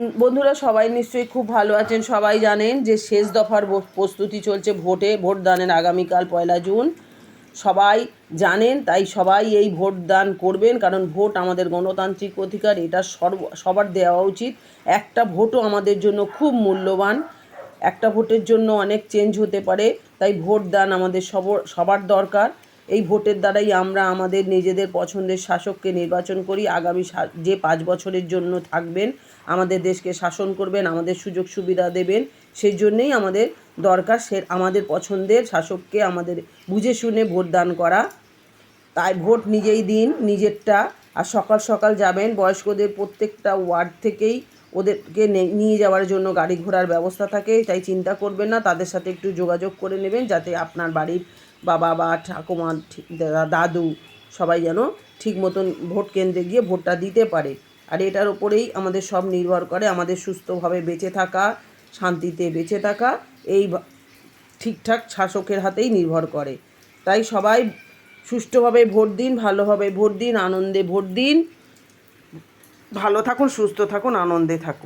বন্ধুরা, সবাই নিশ্চয়ই খুব ভালো আছেন, সবাই জানেন যে শেষ দফার প্রস্তুতি চলছে ভোটে ভোট দানের আগামীকাল পয়লা জুন। সবাই জানেন, তাই সবাই এই ভোট দান করবেন, কারণ ভোট আমাদের গণতান্ত্রিক অধিকার, এটা সর্ব সবার দেওয়া উচিত। একটা ভোটও আমাদের জন্য খুব মূল্যবান, একটা ভোটের জন্য অনেক চেঞ্জ হতে পারে, তাই ভোট দান আমাদের সব সবার দরকার। এই ভোটের দ্বারাই আমরা আমাদের নিজেদের পছন্দের শাসককে নির্বাচন করি। আগামী যে পাঁচ বছরের জন্য থাকবেন, আমাদের দেশকে শাসন করবেন, আমাদের সুযোগ সুবিধা দেবেন সেই জন্যেই আমাদের দরকার সে, আমাদের পছন্দের শাসককে আমাদের বুঝে শুনে ভোট দান করা। তাই ভোট নিজেই দিন, নিজেরটা, আর সকাল সকাল যাবেন, বয়স্কদের প্রত্যেকটা ওয়ার্ড থেকেই ওদেরকে নিয়ে যাওয়ার জন্য গাড়ি ঘোড়ার ব্যবস্থা থাকে, তাই চিন্তা করবেন না, তাদের সাথে একটু যোগাযোগ করে নেবেন যাতে আপনার বাড়ির বাবা বা ঠাকুমা দাদু সবাই যেন ঠিক মতন ভোট কেন্দ্রে গিয়ে ভোটটা দিতে পারে। আর এটার ওপরেই আমাদের সব নির্ভর করে আমাদের সুস্থভাবে বেঁচে থাকা, শান্তিতে বেঁচে থাকা, এই ঠিকঠাক শাসকের হাতেই নির্ভর করে। তাই সবাই সুষ্ঠুভাবে ভোট দিন, ভালোভাবে ভোট দিন, আনন্দে ভোট দিন। ভালো থাকুন সুস্থ থাকুন আনন্দে থাকুন